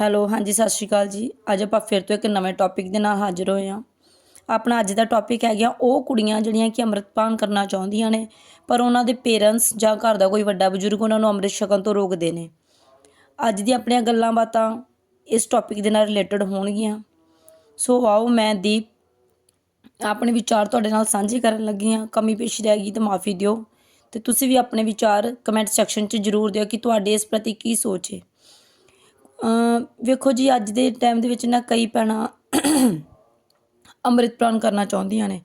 Hello, ਹਾਂਜੀ, ਸਤਿ ਸ਼੍ਰੀ ਅਕਾਲ ਜੀ। ਅੱਜ ਆਪਾਂ ਫਿਰ ਤੋਂ ਇੱਕ ਨਵੇਂ ਟੌਪਿਕ ਦੇ ਨਾਲ ਹਾਜ਼ਰ ਹੋਏ ਹਾਂ। ਆਪਣਾ ਅੱਜ ਦਾ ਟੌਪਿਕ ਹੈ ਗਿਆ ਉਹ ਕੁੜੀਆਂ ਜਿਹੜੀਆਂ ਕਿ ਅੰਮ੍ਰਿਤਪਾਨ ਕਰਨਾ ਚਾਹੁੰਦੀਆਂ ਨੇ, ਪਰ ਉਹਨਾਂ ਦੇ ਪੇਰੈਂਟਸ ਜਾਂ ਘਰ ਦਾ ਕੋਈ ਵੱਡਾ ਬਜ਼ੁਰਗ ਉਹਨਾਂ ਨੂੰ ਅੰਮ੍ਰਿਤ ਛਕਣ ਤੋਂ ਰੋਕਦੇ ਨੇ। ਅੱਜ ਦੀ ਆਪਣੀਆਂ ਗੱਲਾਂ ਬਾਤਾਂ ਇਸ ਟੌਪਿਕ ਦੇ ਨਾਲ ਰਿਲੇਟਡ ਹੋਣਗੀਆਂ। ਸੋ ਆਓ ਮੈਂ ਦੀਪ ਆਪਣੇ ਵਿਚਾਰ ਤੁਹਾਡੇ ਨਾਲ ਸਾਂਝੇ ਕਰਨ ਲੱਗੀ ਹਾਂ। ਕਮੀ ਪੇਸ਼ੀ ਰਹਿ ਗਈ ਤਾਂ ਮਾਫੀ ਦਿਓ। ਤੇ ਤੁਸੀਂ ਵੀ ਆਪਣੇ ਵਿਚਾਰ ਕਮੈਂਟ ਸੈਕਸ਼ਨ 'ਚ ਜ਼ਰੂਰ ਦਿਓ ਕਿ ਤੁਹਾਡੇ ਇਸ ਪ੍ਰਤੀ ਕੀ ਸੋਚ ਹੈ। ਵੇਖੋ ਜੀ, ਅੱਜ ਦੇ ਟਾਈਮ ਦੇ ਵਿੱਚ ਨਾ ਕਈ ਭੈਣਾਂ ਅੰਮ੍ਰਿਤ ਪ੍ਰਾਨ ਕਰਨਾ ਚਾਹੁੰਦੀਆਂ ਨੇ।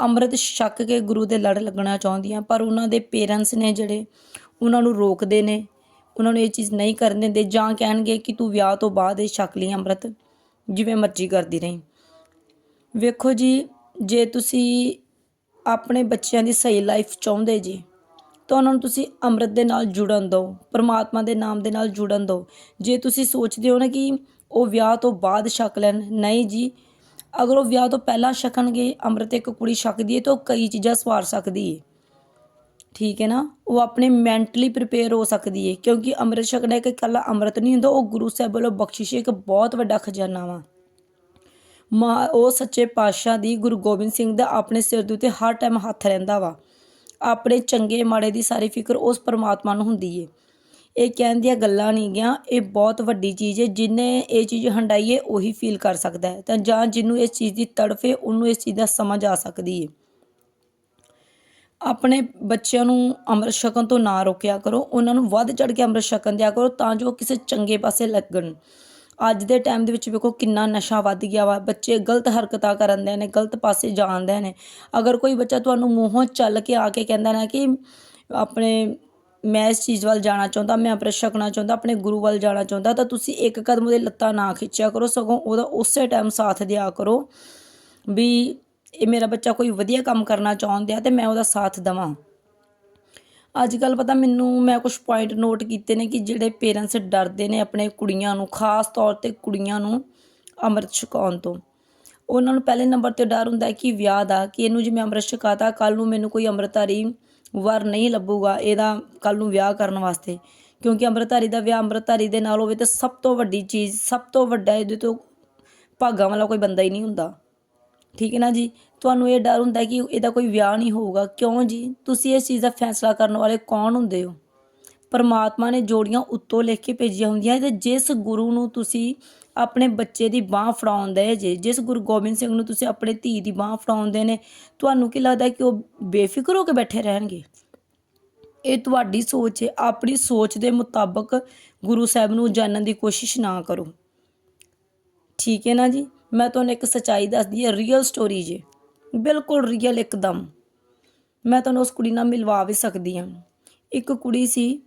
ਅੰਮ੍ਰਿਤ ਛਕ ਕੇ ਗੁਰੂ ਦੇ ਲੜ ਲੱਗਣਾ ਚਾਹੁੰਦੀਆਂ, ਪਰ ਉਹਨਾਂ ਦੇ ਪੇਰੈਂਟਸ ਨੇ ਜਿਹੜੇ, ਉਹਨਾਂ ਨੂੰ ਰੋਕਦੇ ਨੇ। ਉਹਨਾਂ ਨੂੰ ਇਹ ਚੀਜ਼ ਨਹੀਂ ਕਰਨ ਦਿੰਦੇ, ਜਾਂ ਕਹਿਣਗੇ ਕਿ ਤੂੰ ਵਿਆਹ ਤੋਂ ਬਾਅਦ ਇਹ ਛੱਕ ਲਈ ਅੰਮ੍ਰਿਤ, ਜਿਵੇਂ ਮਰਜ਼ੀ ਕਰਦੀ ਰਹੀ। ਵੇਖੋ ਜੀ, ਜੇ ਤੁਸੀਂ ਆਪਣੇ ਬੱਚਿਆਂ ਦੀ ਸਹੀ ਲਾਈਫ ਚਾਹੁੰਦੇ ਜੀ ਤਾਂ ਉਹਨਾਂ ਨੂੰ ਤੁਸੀਂ ਅੰਮ੍ਰਿਤ ਦੇ ਨਾਲ ਜੁੜਨ ਦਿਓ, ਪਰਮਾਤਮਾ ਦੇ ਨਾਮ ਦੇ ਨਾਲ ਜੁੜਨ ਦਿਓ। ਜੇ ਤੁਸੀਂ ਸੋਚਦੇ ਹੋ ਨਾ ਕਿ ਉਹ ਵਿਆਹ ਤੋਂ ਬਾਅਦ ਛਕ ਲੈਣ, ਨਹੀਂ ਜੀ, ਅਗਰ ਉਹ ਵਿਆਹ ਤੋਂ ਪਹਿਲਾਂ ਛਕਣਗੇ, ਅੰਮ੍ਰਿਤ ਇੱਕ ਕੁੜੀ ਛਕਦੀ ਹੈ ਤਾਂ ਉਹ ਕਈ ਚੀਜ਼ਾਂ ਸਵਾਰ ਸਕਦੀ ਹੈ ਠੀਕ ਹੈ ਨਾ? ਉਹ ਆਪਣੇ ਮੈਂਟਲੀ ਪ੍ਰਿਪੇਅਰ ਹੋ ਸਕਦੀ ਹੈ ਕਿਉਂਕਿ ਅੰਮ੍ਰਿਤ ਛਕਣਾ ਇੱਕ ਇਕੱਲਾ ਅੰਮ੍ਰਿਤ ਨਹੀਂ ਹੁੰਦਾ, ਉਹ ਗੁਰੂ ਸਾਹਿਬ ਵੱਲੋਂ ਬਖਸ਼ਿਸ਼ ਇੱਕ ਬਹੁਤ ਵੱਡਾ ਖਜ਼ਾਨਾ ਵਾ। ਮਾ, ਉਹ ਸੱਚੇ ਪਾਤਸ਼ਾਹ ਦੀ ਗੁਰੂ ਗੋਬਿੰਦ ਸਿੰਘ ਦਾ ਆਪਣੇ ਸਿਰ ਦੇ ਉੱਤੇ ਹਰ ਟਾਈਮ ਹੱਥ ਰਹਿੰਦਾ ਵਾ। ਆਪਣੇ ਚੰਗੇ ਮਾੜੇ ਦੀ ਸਾਰੀ ਫਿਕਰ ਉਸ ਪਰਮਾਤਮਾ ਨੂੰ ਹੁੰਦੀ ਏ। ਇਹ ਕਹਿਣ ਦੀਆਂ ਗੱਲਾਂ ਨਹੀਂ ਗਿਆ, ਇਹ ਬਹੁਤ ਵੱਡੀ ਚੀਜ਼ ਹੈ ਜਿਨੇ ਇਹ ਚੀਜ਼ ਹੰਡਾਈ ਉਹੀ ਫੀਲ ਕਰ ਸਕਦਾ ਹੈ। ਤਾਂ ਜਾਂ ਜਿਹਨੂੰ ਇਸ ਚੀਜ਼ ਦੀ ਤੜਫ ਹੈ ਉਹਨੂੰ ਇਸ ਚੀਜ਼ ਦਾ ਸਮਝ ਆ ਸਕਦੀ ਹੈ ਆਪਣੇ ਬੱਚਿਆਂ ਨੂੰ ਅੰਮ੍ਰਿਤ ਛਕਣ ਤੋਂ ਨਾ ਰੋਕਿਆ ਕਰੋ, ਉਹਨਾਂ ਨੂੰ ਵੱਧ ਚੜ ਕੇ ਅੰਮ੍ਰਿਤ ਛਕਣ ਦਿਆ ਕਰੋ, ਤਾਂ ਜੋ ਕਿਸੇ ਚੰਗੇ ਪਾਸੇ ਲੱਗਣ। ਅੱਜ ਦੇ ਟਾਈਮ ਦੇ ਵਿੱਚ ਵੇਖੋ ਕਿੰਨਾ ਨਸ਼ਾ ਵੱਧ ਗਿਆ ਵਾ। ਬੱਚੇ ਗਲਤ ਹਰਕਤਾਂ ਕਰਨ ਦੇ ਨੇ, ਗਲਤ ਪਾਸੇ ਜਾਂਦੇ ਨੇ। ਅਗਰ ਕੋਈ ਬੱਚਾ ਤੁਹਾਨੂੰ ਮੂੰਹੋਂ ਚੱਲ ਕੇ ਆ ਕੇ ਕਹਿੰਦਾ ਨਾ ਕਿ ਆਪਣੇ ਮੈਂ ਇਸ ਚੀਜ਼ ਵੱਲ ਜਾਣਾ ਚਾਹੁੰਦਾ, ਮੈਂ ਅੰਮ੍ਰਿਤ ਛਕਣਾ ਚਾਹੁੰਦਾ, ਆਪਣੇ ਗੁਰੂ ਵੱਲ ਜਾਣਾ ਚਾਹੁੰਦਾ, ਤਾਂ ਤੁਸੀਂ ਇੱਕ ਕਦਮ ਉਹਦੇ ਲੱਤਾਂ ਨਾ ਖਿੱਚਿਆ ਕਰੋ, ਸਗੋਂ ਉਹਦਾ ਉਸੇ ਟਾਈਮ ਸਾਥ ਦਿਆ ਕਰੋ ਵੀ ਇਹ ਮੇਰਾ ਬੱਚਾ ਕੋਈ ਵਧੀਆ ਕੰਮ ਕਰਨਾ ਚਾਹੁੰਦਾ ਤੇ ਮੈਂ ਉਹਦਾ ਸਾਥ ਦਵਾਂ। ਅੱਜ ਕੱਲ ਪਤਾ ਮੈਨੂੰ, ਮੈਂ ਕੁਝ ਪੁਆਇੰਟ ਨੋਟ ਕੀਤੇ ਨੇ ਕਿ ਜਿਹੜੇ ਪੇਰੈਂਟਸ ਡਰਦੇ ਨੇ ਆਪਣੇ ਕੁੜੀਆਂ ਨੂੰ, ਖਾਸ ਤੌਰ ਤੇ ਕੁੜੀਆਂ ਨੂੰ ਅੰਮ੍ਰਿਤ ਛਕਾਉਣ ਤੋਂ। ਉਹਨਾਂ ਨੂੰ ਪਹਿਲੇ ਨੰਬਰ ਤੇ ਡਰ ਹੁੰਦਾ ਕਿ ਵਿਆਹ ਦਾ, ਕਿ ਇਹਨੂੰ ਜੇ ਮੈਂ ਅੰਮ੍ਰਿਤ ਛਕਾਤਾ ਕੱਲ ਨੂੰ ਮੈਨੂੰ ਕੋਈ ਅੰਮ੍ਰਿਤਧਾਰੀ ਵਰ ਨਹੀਂ ਲੱਭੂਗਾ ਇਹਦਾ ਕੱਲ ਨੂੰ ਵਿਆਹ ਕਰਨ ਵਾਸਤੇ। ਕਿਉਂਕਿ ਅੰਮ੍ਰਿਤਧਾਰੀ ਦਾ ਵਿਆਹ ਅੰਮ੍ਰਿਤਧਾਰੀ ਦੇ ਨਾਲ ਹੋਵੇ ਤਾਂ ਸਭ ਤੋਂ ਵੱਡੀ ਚੀਜ਼, ਸਭ ਤੋਂ ਵੱਡਾ ਇਹਦੇ ਤੋਂ ਭਾਗਾਂ ਵਾਲਾ ਕੋਈ ਬੰਦਾ ਹੀ ਨਹੀਂ ਹੁੰਦਾ। ਠੀਕ ਹੈ ਨਾ ਜੀ? ਤੁਹਾਨੂੰ ਇਹ ਡਰ ਹੁੰਦਾ ਕਿ ਇਹਦਾ ਕੋਈ ਵਿਆਹ ਨਹੀਂ ਹੋਊਗਾ। ਕਿਉਂ ਜੀ? ਤੁਸੀਂ ਇਸ ਚੀਜ਼ ਦਾ ਫੈਸਲਾ ਕਰਨ ਵਾਲੇ ਕੌਣ ਹੁੰਦੇ ਹੋ? ਪਰਮਾਤਮਾ ਨੇ ਜੋੜੀਆਂ ਉੱਤੋਂ ਲਿਖ ਕੇ ਭੇਜੀਆਂ ਹੁੰਦੀਆਂ ਤੇ ਜਿਸ ਗੁਰੂ ਨੂੰ ਤੁਸੀਂ ਆਪਣੇ ਬੱਚੇ ਦੀ ਬਾਹ ਫੜਾਉਂਦੇ ਜੇ, ਜਿਸ ਗੁਰੂ ਗੋਬਿੰਦ ਸਿੰਘ ਨੂੰ ਤੁਸੀਂ ਆਪਣੇ ਧੀ ਦੀ ਬਾਹ ਫੜਾਉਂਦੇ ਨੇ, ਤੁਹਾਨੂੰ ਕੀ ਲੱਗਦਾ ਕਿ ਉਹ ਬੇਫਿਕਰ ਹੋ ਕੇ ਬੈਠੇ ਰਹਿਣਗੇ? ਇਹ ਤੁਹਾਡੀ ਸੋਚ ਹੈ। ਆਪਣੀ ਸੋਚ ਦੇ ਮੁਤਾਬਕ ਗੁਰੂ ਸਾਹਿਬ ਨੂੰ ਜਾਣਨ ਦੀ ਕੋਸ਼ਿਸ਼ ਨਾ ਕਰੋ। ਠੀਕ ਹੈ ਨਾ ਜੀ? ਮੈਂ ਤੁਹਾਨੂੰ ਇੱਕ ਸਚਾਈ ਦੱਸਦੀ ਹੈ ਰੀਅਲ ਸਟੋਰੀ ਜੇ। ਬਿਲਕੁਲ ਰੀਅਲ ਇੱਕਦਮ। ਮੈਂ ਤੁਹਾਨੂੰ ਉਸ ਕੁੜੀ ਨਾਲ ਮਿਲਵਾ ਵੀ ਸਕਦੀ ਹਾਂ। ਇੱਕ ਕੁੜੀ ਸੀ,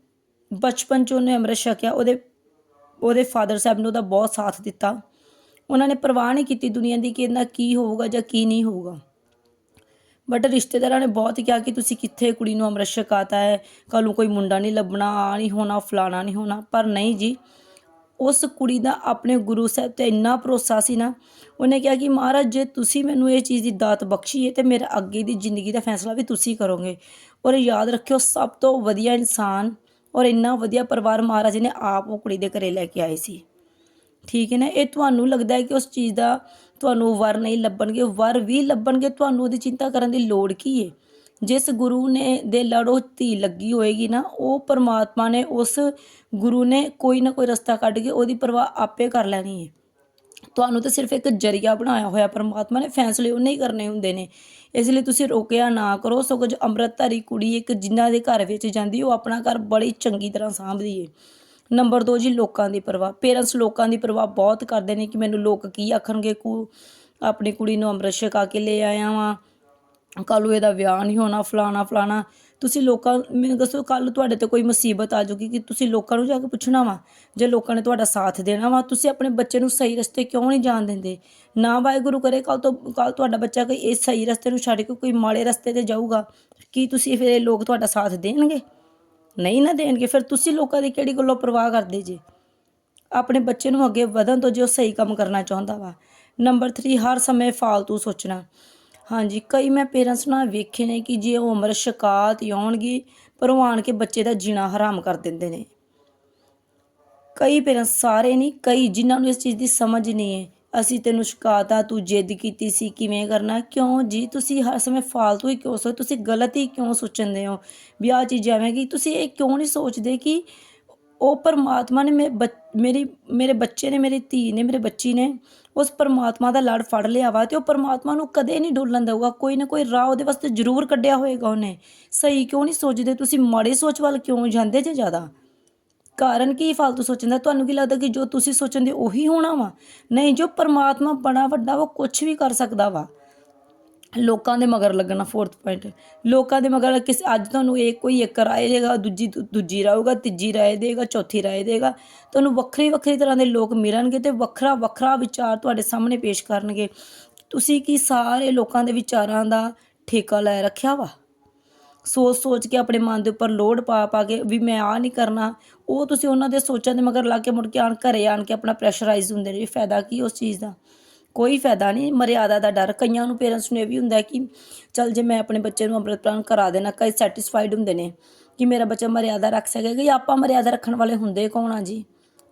ਬਚਪਨ 'ਚ ਉਹਨੇ ਅੰਮ੍ਰਿਤ ਛਕਿਆ ਉਹਦੇ ਉਹਦੇ ਫਾਦਰ ਸਾਹਿਬ ਨੇ ਉਹਦਾ ਬਹੁਤ ਸਾਥ ਦਿੱਤਾ। ਉਹਨਾਂ ਨੇ ਪਰਵਾਹ ਨਹੀਂ ਕੀਤੀ ਦੁਨੀਆ ਦੀ ਕਿ ਇਹਨਾਂ ਕੀ ਹੋਊਗਾ ਜਾਂ ਕੀ ਨਹੀਂ ਹੋਊਗਾ। ਬਟ ਰਿਸ਼ਤੇਦਾਰਾਂ ਨੇ ਬਹੁਤ ਕਿਹਾ ਕਿ ਤੁਸੀਂ ਕਿੱਥੇ ਕੁੜੀ ਨੂੰ ਅੰਮ੍ਰਿਤ ਛਕਾਤਾ ਹੈ? ਕੱਲ ਨੂੰ ਕੋਈ ਮੁੰਡਾ ਨਹੀਂ ਲੱਭਣਾ, ਆ ਨਹੀਂ ਹੋਣਾ, ਫਲਾਣਾ ਨਹੀਂ ਹੋਣਾ। ਪਰ ਨਹੀਂ ਜੀ ਉਸ ਕੁੜੀ ਦਾ ਆਪਣੇ ਗੁਰੂ ਸਾਹਿਬ ਤੇ ਇੰਨਾ ਭਰੋਸਾ ਸੀ ਨਾ, ਉਹਨੇ ਕਿਹਾ ਕਿ ਮਹਾਰਾਜ, ਜੇ ਤੁਸੀਂ ਮੈਨੂੰ ਇਹ ਚੀਜ਼ ਦੀ ਦਾਤ ਬਖਸ਼ੀ ਹੈ ਤੇ ਮੇਰਾ ਅੱਗੇ ਦੀ ਜ਼ਿੰਦਗੀ ਦਾ ਫੈਸਲਾ ਵੀ ਤੁਸੀਂ ਕਰੋਗੇ। ਔਰ ਯਾਦ ਰੱਖਿਓ, ਸਭ ਤੋਂ ਵਧੀਆ ਇਨਸਾਨ ਔਰ ਇੰਨਾ ਵਧੀਆ ਪਰਿਵਾਰ ਮਹਾਰਾਜ ਨੇ ਆਪ ਉਹ ਕੁੜੀ ਦੇ ਘਰੇ ਲੈ ਕੇ ਆਏ ਸੀ। ਠੀਕ ਹੈ ਨਾ? ਇਹ ਤੁਹਾਨੂੰ ਲੱਗਦਾ ਹੈ ਕਿ ਉਸ ਚੀਜ਼ ਦਾ ਤੁਹਾਨੂੰ ਵਰ ਨਹੀਂ ਲੱਭਣਗੇ। ਵਰ ਵੀ ਲੱਭਣਗੇ, ਤੁਹਾਨੂੰ ਉਹਦੀ ਚਿੰਤਾ ਕਰਨ ਦੀ ਲੋੜ ਕੀ ਹੈ? ਜਿਸ ਗੁਰੂ ਨੇ ਦੇ ਲੜੋ ਧੀ ਲੱਗੀ ਹੋਏਗੀ ਨਾ, ਉਹ ਪਰਮਾਤਮਾ ਨੇ ਉਸ ਗੁਰੂ ਨੇ ਕੋਈ ਨਾ ਕੋਈ ਰਸਤਾ ਕੱਢ ਕੇ ਉਹਦੀ ਪਰਵਾਹ ਆਪੇ ਕਰ ਲੈਣੀ ਹੈ ਤੁਹਾਨੂੰ ਤਾਂ ਸਿਰਫ ਇੱਕ ਜਰੀਆ ਬਣਾਇਆ ਹੋਇਆ ਪਰਮਾਤਮਾ ਨੇ, ਫੈਸਲੇ ਉਹਨੇ ਹੀ ਕਰਨੇ ਹੁੰਦੇ ਨੇ। ਇਸ ਲਈ ਤੁਸੀਂ ਰੋਕਿਆ ਨਾ ਕਰੋ, ਸਗੋਂ ਜੋ ਅੰਮ੍ਰਿਤਧਾਰੀ ਕੁੜੀ ਇੱਕ ਜਿਨ੍ਹਾਂ ਦੇ ਘਰ ਵਿੱਚ ਜਾਂਦੀ, ਉਹ ਆਪਣਾ ਘਰ ਬੜੀ ਚੰਗੀ ਤਰ੍ਹਾਂ ਸਾਂਭਦੀ ਏ। ਨੰਬਰ 2 ਜੀ, ਲੋਕਾਂ ਦੀ ਪਰਵਾਹ। ਪੇਰੈਂਟਸ ਲੋਕਾਂ ਦੀ ਪਰਵਾਹ ਬਹੁਤ ਕਰਦੇ ਨੇ ਕਿ ਮੈਨੂੰ ਲੋਕ ਕੀ ਆਖਣਗੇ? ਕੋ ਆਪਣੀ ਕੁੜੀ ਨੂੰ ਅੰਮ੍ਰਿਤ ਛਕਾ ਕੇ ਲੈ ਆਇਆ ਵਾਂ। ਕੱਲ੍ਹ ਨੂੰ ਇਹਦਾ ਵਿਆਹ ਨਹੀਂ ਹੋਣਾ, ਫਲਾਣਾ ਫਲਾਣਾ। ਤੁਸੀਂ ਲੋਕਾਂ, ਮੈਨੂੰ ਦੱਸੋ ਕੱਲ ਤੁਹਾਡੇ ਤੇ ਕੋਈ ਮੁਸੀਬਤ ਆ ਜਾਊਗੀ ਕਿ ਤੁਸੀਂ ਲੋਕਾਂ ਨੂੰ ਜਾ ਕੇ ਪੁੱਛਣਾ ਵਾ? ਜੇ ਲੋਕਾਂ ਨੇ ਤੁਹਾਡਾ ਸਾਥ ਦੇਣਾ ਵਾ, ਤੁਸੀਂ ਆਪਣੇ ਬੱਚੇ ਨੂੰ ਸਹੀ ਰਸਤੇ ਕਿਉਂ ਨਹੀਂ ਜਾਣ ਦਿੰਦੇ? ਨਾ ਵਾਹਿਗੁਰੂ ਕਰੇ ਕੱਲ ਤੋਂ ਕੱਲ ਤੁਹਾਡਾ ਬੱਚਾ ਕੋਈ ਇਸ ਸਹੀ ਰਸਤੇ ਨੂੰ ਛੱਡ ਕੇ ਕੋਈ ਮਾੜੇ ਰਸਤੇ ਤੇ ਜਾਊਗਾ, ਕੀ ਤੁਸੀਂ ਫਿਰ ਇਹ ਲੋਕ ਤੁਹਾਡਾ ਸਾਥ ਦੇਣਗੇ? ਨਹੀਂ ਨਾ ਦੇਣਗੇ। ਫਿਰ ਤੁਸੀਂ ਲੋਕਾਂ ਦੀ ਕਿਹੜੀ ਗੱਲੋਂ ਪਰਵਾਹ ਕਰਦੇ ਜੇ? ਆਪਣੇ ਬੱਚੇ ਨੂੰ ਅੱਗੇ ਵਧਣ ਤੋਂ ਜੇ ਉਹ ਸਹੀ ਕੰਮ ਕਰਨਾ ਚਾਹੁੰਦਾ ਵਾ। ਨੰਬਰ 3 ਹਰ ਸਮੇਂ ਫਾਲਤੂ ਸੋਚਣਾ। ਹਾਂਜੀ, ਕਈ ਮੈਂ ਪੇਰੈਂਟਸ ਨਾਲ ਵੇਖੇ ਨੇ ਕਿ ਜੇ ਉਹ ਉਮਰ ਸ਼ਿਕਾਤ ਆਉਣਗੇ ਪਰ ਉਹ ਆਣ ਕੇ ਬੱਚੇ ਦਾ ਜੀਣਾ ਹਰਾਮ ਕਰ ਦਿੰਦੇ ਨੇ। ਕਈ ਪੇਰੈਂਟਸ ਸਾਰੇ ਨਹੀਂ, ਕਈ ਜਿਨ੍ਹਾਂ ਨੂੰ ਇਸ ਚੀਜ਼ ਦੀ ਸਮਝ ਨਹੀਂ ਹੈ, ਅਸੀਂ ਤੈਨੂੰ ਸ਼ਿਕਾਇਤਾਂ ਤੂੰ ਜਿੱਦ ਕੀਤੀ ਸੀ, ਕਿਵੇਂ ਕਰਨਾ, ਕਿਉਂ ਜੀ, ਤੁਸੀਂ ਹਰ ਸਮੇਂ ਫਾਲਤੂ ਹੀ ਕਿਉਂ ਸੋਚ, ਤੁਸੀਂ ਗਲਤ ਹੀ ਕਿਉਂ ਸੋਚਣਦੇ ਹੋ? ਵੀ ਆਹ ਚੀਜ਼ ਐਵੇਂ ਕਿ ਤੁਸੀਂ ਇਹ ਕਿਉਂ ਨਹੀਂ ਸੋਚਦੇ ਕਿ ਉਹ ਪਰਮਾਤਮਾ ਨੇ ਮੇ ਬੱਚ- ਮੇਰੀ ਮੇਰੇ ਬੱਚੇ ਨੇ, ਮੇਰੀ ਧੀ ਨੇ, ਮੇਰੇ ਬੱਚੀ ਨੇ ਉਸ ਪਰਮਾਤਮਾ ਦਾ ਲੜ ਫੜ ਲਿਆ ਵਾ ਤੇ ਉਹ ਪਰਮਾਤਮਾ ਨੂੰ ਕਦੇ ਨਹੀਂ ਡੋਲਣ ਦਊਗਾ। ਕੋਈ ਨਾ ਕੋਈ ਰਾਹ ਉਹਦੇ ਵਾਸਤੇ ਜ਼ਰੂਰ ਕੱਢਿਆ ਹੋਏਗਾ ਉਹਨੇ। ਸਹੀ ਕਿਉਂ ਨਹੀਂ ਸੋਚਦੇ? ਤੁਸੀਂ ਮਾੜੀ ਸੋਚ ਵੱਲ ਕਿਉਂ ਜਾਂਦੇ ਜੇ ਜ਼ਿਆਦਾ? ਕਾਰਨ ਕੀ ਫालतू ਸੋਚਣ ਦਾ? ਤੁਹਾਨੂੰ ਕੀ ਲੱਗਦਾ ਕਿ ਜੋ ਤੁਸੀਂ ਸੋਚਣ ਦੇ ਉਹੀ ਹੋਣਾ ਵਾ? ਨਹੀਂ, ਜੋ ਪਰਮਾਤਮਾ ਬੜਾ ਵੱਡਾ ਵਾ ਕੁਝ ਵੀ ਕਰ ਸਕਦਾ ਵਾ। ਲੋਕਾਂ ਦੇ ਮਗਰ ਲੱਗਣਾ ਫੋਰਥ ਪੁਆਇੰਟ ਲੋਕਾਂ ਦੇ ਮਗਰ ਕਿਸ ਅੱਜ ਤੁਹਾਨੂੰ ਇਹ ਕੋਈ ਇੱਕ ਰਾਏ ਦੇਗਾ, ਦੂਜੀ ਦੂਜੀ ਰਾਊਗਾ ਤੀਜੀ ਰਾਏ ਦੇਗਾ, ਚੌਥੀ ਰਾਏ ਦੇਗਾ। ਤੁਹਾਨੂੰ ਵੱਖਰੀ ਵੱਖਰੀ ਤਰ੍ਹਾਂ ਦੇ ਲੋਕ ਮਿਲਣਗੇ ਤੇ ਵੱਖਰਾ ਵੱਖਰਾ ਵਿਚਾਰ ਤੁਹਾਡੇ ਸਾਹਮਣੇ ਪੇਸ਼ ਕਰਨਗੇ। ਤੁਸੀਂ ਕੀ ਸਾਰੇ ਲੋਕਾਂ ਦੇ ਵਿਚਾਰਾਂ ਦਾ ਠੇਕਾ ਲੈ ਰੱਖਿਆ ਵਾ? ਸੋਚ ਸੋਚ ਕੇ ਆਪਣੇ ਮਨ ਦੇ ਉੱਪਰ ਲੋਡ ਪਾ ਪਾ ਕੇ ਵੀ ਮੈਂ ਆ ਨਹੀਂ ਕਰਨਾ। ਉਹ ਤੁਸੀਂ ਉਹਨਾਂ ਦੇ ਸੋਚਾਂ ਦੇ ਮਗਰ ਲਾ ਕੇ ਮੁੜ ਕੇ ਆਣ ਘਰੇ ਆਣ ਕੇ ਆਪਣਾ ਪ੍ਰੈਸ਼ਰਾਈਜ਼ ਹੁੰਦੇ ਨੇ ਫਾਇਦਾ ਕੀ ਉਸ ਚੀਜ਼ ਦਾ? ਕੋਈ ਫਾਇਦਾ ਨਹੀਂ, ਮਰਿਆਦਾ ਦਾ ਡਰ। ਕਈਆਂ ਨੂੰ ਪੇਰੈਂਟਸ ਨੂੰ ਇਹ ਵੀ ਹੁੰਦਾ ਕਿ ਚਲ ਜੇ ਮੈਂ ਆਪਣੇ ਬੱਚੇ ਨੂੰ ਅੰਮ੍ਰਿਤ ਪ੍ਰਾਨ ਕਰਾ ਦੇਣਾ, ਕਈ ਸੈਟੀਸਫਾਈਡ ਹੁੰਦੇ ਨੇ ਕਿ ਮੇਰਾ ਬੱਚਾ ਮਰਿਆਦਾ ਰੱਖ ਸਕੇਗਾ ਜਾਂ ਆਪਾਂ ਮਰਿਆਦਾ ਰੱਖਣ ਵਾਲੇ ਹੁੰਦੇ ਕੌਣ ਆ ਜੀ?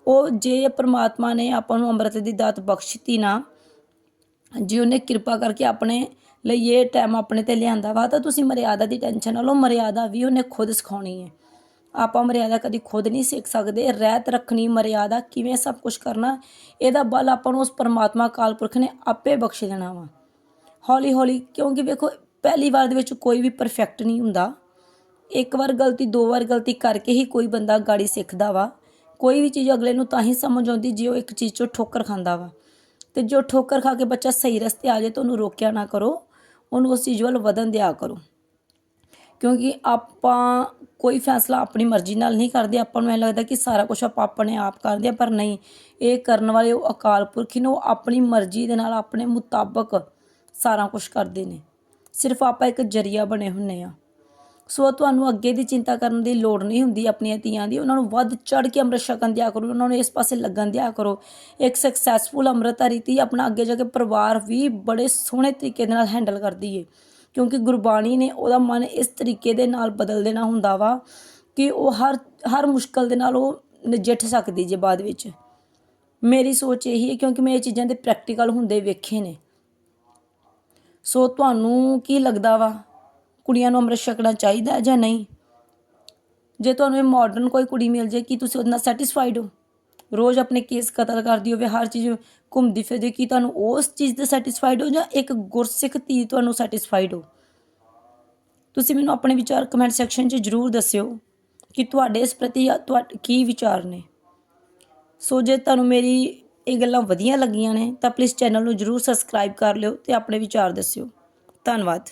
ਉਹ ਜੇ ਪ੍ਰਮਾਤਮਾ ਨੇ ਆਪਾਂ ਨੂੰ ਅੰਮ੍ਰਿਤ ਦੀ ਦਾਤ ਬਖਸ਼ਤੀ ਨਾ, ਜੇ ਉਹਨੇ ਕਿਰਪਾ ਕਰਕੇ ਆਪਣੇ ਲਈ ਇਹ ਟਾਈਮ ਆਪਣੇ ਤੇ ਲਿਆਂਦਾ ਵਾ, ਤਾਂ ਤੁਸੀਂ ਮਰਿਆਦਾ ਦੀ ਟੈਨਸ਼ਨ ਨਾ ਲਓ, ਮਰਿਆਦਾ ਵੀ ਉਹਨੇ ਖੁਦ ਸਿਖਾਉਣੀ ਹੈ। ਆਪਾਂ ਮਰਿਆਦਾ ਕਦੀ ਖੁਦ ਨਹੀਂ ਸਿੱਖ ਸਕਦੇ, ਰਹਿਤ ਰੱਖਣੀ, ਮਰਿਆਦਾ ਕਿਵੇਂ ਸਭ ਕੁਝ ਕਰਨਾ, ਇਹਦਾ ਬਲ ਆਪਾਂ ਨੂੰ ਉਸ ਪਰਮਾਤਮਾ ਅਕਾਲ ਪੁਰਖ ਨੇ ਆਪੇ ਬਖਸ਼ ਦੇਣਾ ਵਾ। ਹੌਲੀ ਹੌਲੀ, ਕਿਉਂਕਿ ਵੇਖੋ, ਪਹਿਲੀ ਵਾਰ ਦੇ ਵਿੱਚ ਕੋਈ ਵੀ ਪਰਫੈਕਟ ਨਹੀਂ ਹੁੰਦਾ। ਇੱਕ ਵਾਰ ਗਲਤੀ, ਦੋ ਵਾਰ ਗਲਤੀ ਕਰਕੇ ਹੀ ਕੋਈ ਬੰਦਾ ਗਾੜੀ ਸਿੱਖਦਾ ਵਾ। ਕੋਈ ਵੀ ਚੀਜ਼ ਅਗਲੇ ਨੂੰ ਤਾਂ ਹੀ ਸਮਝ ਆਉਂਦੀ ਜੇ ਉਹ ਇੱਕ ਚੀਜ਼ 'ਚੋਂ ਠੋਕਰ ਖਾਂਦਾ ਵਾ। ਤੇ ਜੋ ਠੋਕਰ ਖਾ ਕੇ ਬੱਚਾ ਸਹੀ ਰਸਤੇ ਆ ਜਾਏ ਤਾਂ ਉਹਨੂੰ ਰੋਕਿਆ ਨਾ ਕਰੋ, ਉਹਨੂੰ ਉਸ ਚੀਜ਼ ਵੱਲ ਵਧਣ ਦਿਆ ਕਰੋ। ਕਿਉਂਕਿ ਆਪਾਂ ਕੋਈ ਫੈਸਲਾ ਆਪਣੀ ਮਰਜ਼ੀ ਨਾਲ ਨਹੀਂ ਕਰਦੇ, ਆਪਾਂ ਨੂੰ ਐ ਲੱਗਦਾ ਕਿ ਸਾਰਾ ਕੁਝ ਆਪਾਂ ਆਪਣੇ ਆਪ ਕਰਦੇ ਆ, ਪਰ ਨਹੀਂ। ਇਹ ਕਰਨ ਵਾਲੇ ਉਹ ਅਕਾਲ ਪੁਰਖ ਨੇ, ਉਹ ਆਪਣੀ ਮਰਜ਼ੀ ਦੇ ਨਾਲ ਆਪਣੇ ਮੁਤਾਬਕ ਸਾਰਾ ਕੁਝ ਕਰਦੇ ਨੇ। ਸਿਰਫ ਆਪਾਂ ਇੱਕ ਜਰੀਆ ਬਣੇ ਹੁੰਨੇ ਆ। ਸੋ ਤੁਹਾਨੂੰ ਅੱਗੇ ਦੀ ਚਿੰਤਾ ਕਰਨ ਦੀ ਲੋੜ ਨਹੀਂ ਹੁੰਦੀ ਆਪਣੀਆਂ ਧੀਆਂ ਦੀ, ਉਹਨਾਂ ਨੂੰ ਵੱਧ ਚੜ ਕੇ ਅੰਮ੍ਰਿਤ ਛਕਣ ਦਿਆ ਕਰੋ, ਉਹਨਾਂ ਨੂੰ ਇਸ ਪਾਸੇ ਲੱਗਣ ਦਿਆ ਕਰੋ। ਇੱਕ ਸਕਸੈਸਫੁਲ ਅੰਮ੍ਰਿਤਧਾਰੀ ਧੀ ਆਪਣਾ ਅੱਗੇ ਜਾ ਕੇ ਪਰਿਵਾਰ ਵੀ ਬੜੇ ਸੋਹਣੇ ਤਰੀਕੇ ਦੇ ਨਾਲ ਹੈਂਡਲ ਕਰਦੀ ਏ। ਕਿਉਂਕਿ ਗੁਰਬਾਣੀ ਨੇ ਉਹਦਾ ਮਨ ਇਸ ਤਰੀਕੇ ਦੇ ਨਾਲ ਬਦਲ ਦੇਣਾ ਹੁੰਦਾ ਵਾ ਕਿ ਉਹ ਹਰ ਹਰ ਮੁਸ਼ਕਲ ਦੇ ਨਾਲ ਉਹ ਨਜਿੱਠ ਸਕਦੀ ਜੇ ਬਾਅਦ ਵਿੱਚ। ਮੇਰੀ ਸੋਚ ਇਹੀ ਹੈ ਕਿਉਂਕਿ ਮੈਂ ਇਹ ਚੀਜ਼ਾਂ ਦੇ ਪ੍ਰੈਕਟੀਕਲ ਹੁੰਦੇ ਵੇਖੇ ਨੇ। ਸੋ ਤੁਹਾਨੂੰ ਕੀ ਲੱਗਦਾ ਵਾ? ਕੁੜੀਆਂ ਨੂੰ ਅੰਮ੍ਰਿਤ ਛਕਣਾ ਚਾਹੀਦਾ ਜਾਂ ਨਹੀਂ? ਜੇ ਤੁਹਾਨੂੰ ਇਹ ਮਾਡਰਨ ਕੋਈ ਕੁੜੀ ਮਿਲ ਜੇ, ਕੀ ਤੁਸੀਂ ਉਹਦੇ ਨਾਲ ਸੈਟੀਸਫਾਈਡ ਹੋ? ਰੋਜ਼ ਆਪਣੇ ਕੇਸ ਕਤਲ ਕਰਦੀ ਹੋਵੇ, ਹਰ ਚੀਜ਼ ਘੁੰਮਦੀ ਫਿਰਦੀ ਕੀ ਤੁਹਾਨੂੰ ਉਸ ਚੀਜ਼ ਤੇ ਸੈਟੀਸਫਾਈਡ ਹੋ ਜਾਂ ਇੱਕ ਗੁਰਸਿੱਖ ਧੀ ਤੁਹਾਨੂੰ ਸੈਟੀਸਫਾਈਡ ਹੋ? ਤੁਸੀਂ ਮੈਨੂੰ ਆਪਣੇ ਵਿਚਾਰ ਕਮੈਂਟ ਸੈਕਸ਼ਨ 'ਚ ਜਰੂਰ ਦੱਸਿਓ ਕਿ ਤੁਹਾਡੇ ਇਸ ਪ੍ਰਤੀ ਤੁਹਾਡੇ ਕੀ ਵਿਚਾਰ ਨੇ। ਸੋ ਜੇ ਤੁਹਾਨੂੰ ਮੇਰੀ ਇਹ ਗੱਲਾਂ ਵਧੀਆ ਲੱਗੀਆਂ ਨੇ ਤਾਂ ਪਲੀਜ਼ ਚੈਨਲ ਨੂੰ ਜਰੂਰ ਸਬਸਕ੍ਰਾਈਬ ਕਰ ਲਿਓ ਤੇ ਆਪਣੇ ਵਿਚਾਰ ਦੱਸਿਓ। ਧੰਨਵਾਦ।